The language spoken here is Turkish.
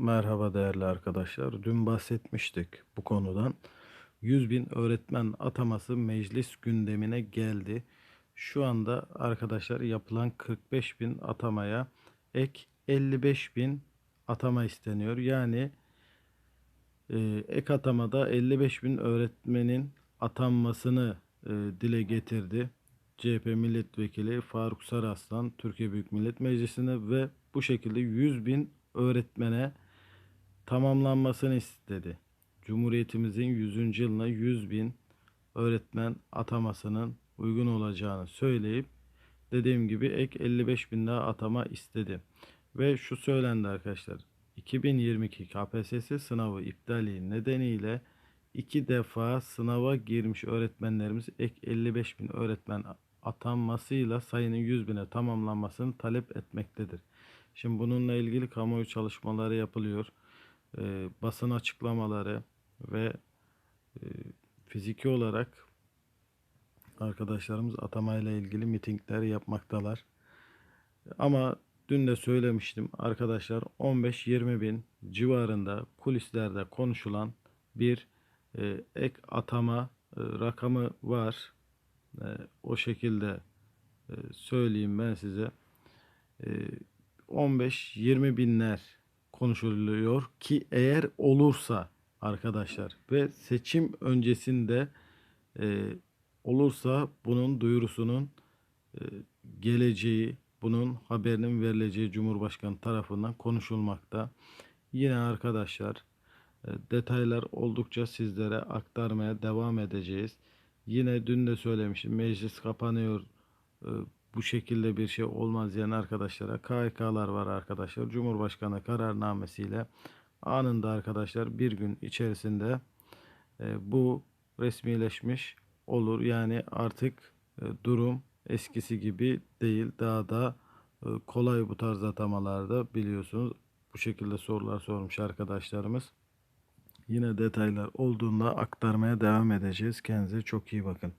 Merhaba değerli arkadaşlar. Dün bahsetmiştik bu konudan. 100 bin öğretmen ataması meclis gündemine geldi. Şu anda arkadaşlar yapılan 45 bin atamaya ek 55 bin atama isteniyor. Yani e, ek atamada 55 bin öğretmenin atanmasını e, dile getirdi. CHP milletvekili Faruk Saraslan Türkiye Büyük Millet Meclisi'ne ve bu şekilde 100 bin öğretmene tamamlanmasını istedi. Cumhuriyetimizin 100. yılına 100 bin öğretmen atamasının uygun olacağını söyleyip dediğim gibi ek 55 bin daha atama istedi. Ve şu söylendi arkadaşlar. 2022 KPSS sınavı iptali nedeniyle iki defa sınava girmiş öğretmenlerimiz ek 55 bin öğretmen atanmasıyla sayının 100 bine tamamlanmasını talep etmektedir. Şimdi bununla ilgili kamuoyu çalışmaları yapılıyor. Ee, basın açıklamaları ve e, fiziki olarak arkadaşlarımız atamayla ilgili mitingler yapmaktalar. Ama dün de söylemiştim arkadaşlar 15-20 bin civarında kulislerde konuşulan bir e, ek atama e, rakamı var. E, o şekilde e, söyleyeyim ben size. E, 15-20 binler konuşuluyor ki eğer olursa arkadaşlar ve seçim öncesinde e, olursa bunun duyurusunun e, geleceği, bunun haberinin verileceği Cumhurbaşkanı tarafından konuşulmakta. Yine arkadaşlar e, detaylar oldukça sizlere aktarmaya devam edeceğiz. Yine dün de söylemiştim meclis kapanıyor e, bu şekilde bir şey olmaz diyen arkadaşlara KHK'lar var arkadaşlar. Cumhurbaşkanı kararnamesiyle anında arkadaşlar bir gün içerisinde e, bu resmileşmiş olur. Yani artık e, durum eskisi gibi değil. Daha da e, kolay bu tarz atamalarda biliyorsunuz. Bu şekilde sorular sormuş arkadaşlarımız. Yine detaylar olduğunda aktarmaya devam edeceğiz. Kendinize çok iyi bakın.